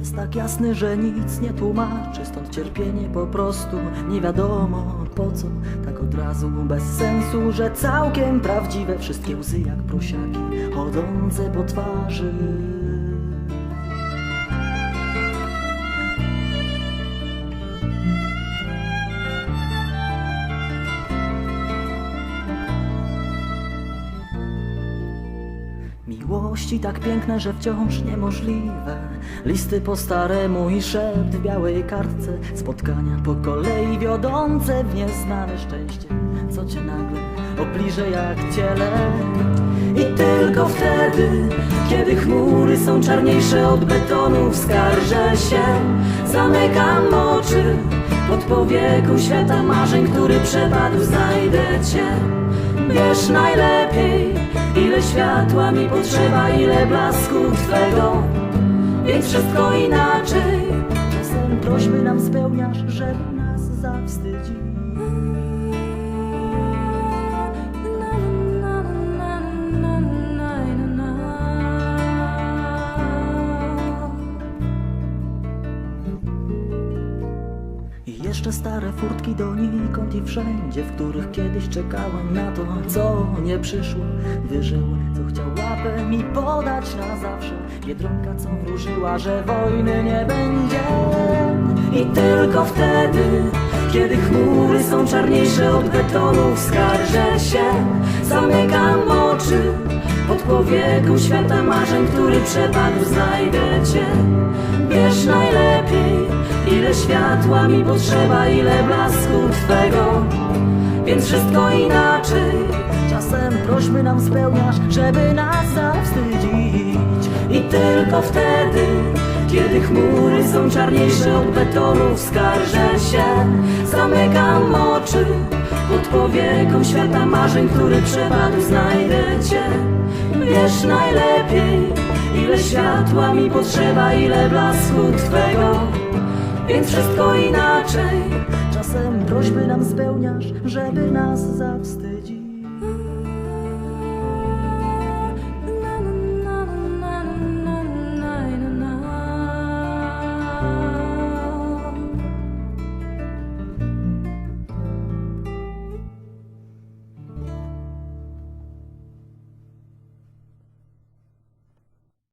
jest tak jasny, że nic nie tłumaczy Stąd cierpienie po prostu nie wiadomo po co. Tak od razu bez sensu, że całkiem prawdziwe Wszystkie łzy jak prosiaki chodzące po twarzy Miłości tak piękne, że wciąż niemożliwe. Listy po staremu i szept w białej kartce Spotkania po kolei wiodące w nieznane szczęście Co cię nagle obliże jak ciele I tylko wtedy, kiedy chmury są czarniejsze od betonu Skarżę się, zamykam oczy. Pod powieką świata marzeń, który przepadł znajdę cię. Wiesz najlepiej, ile światła mi potrzeba, ile blasku Twego, więc wszystko inaczej. Czasem prośby nam spełniasz, jeszcze stare furtki donikąd i wszędzie, w których kiedyś czekałem na to, co nie przyszło. Wyżył, co chciał łapę mi podać na zawsze. Biedronka, co wróżyła, że wojny nie będzie. I tylko wtedy, kiedy chmury są czarniejsze od betonu, skarżę się, zamykam oczy. Pod powieką świata marzeń, który przepadł, znajdę cię. Wiesz najlepiej, ile światła mi potrzeba, ile blasku Twego, więc wszystko inaczej. Czasem prośby nam spełniasz, żeby nas zawstydzić. I tylko wtedy, kiedy chmury są czarniejsze od betonu, skarżę się, zamykam oczy. Pod powieką świata marzeń, który przepadł, znajdę. Wiesz najlepiej, ile światła mi potrzeba, ile blasku Twego, więc wszystko inaczej. Czasem prośby nam spełniasz, żeby nas zawstydzić.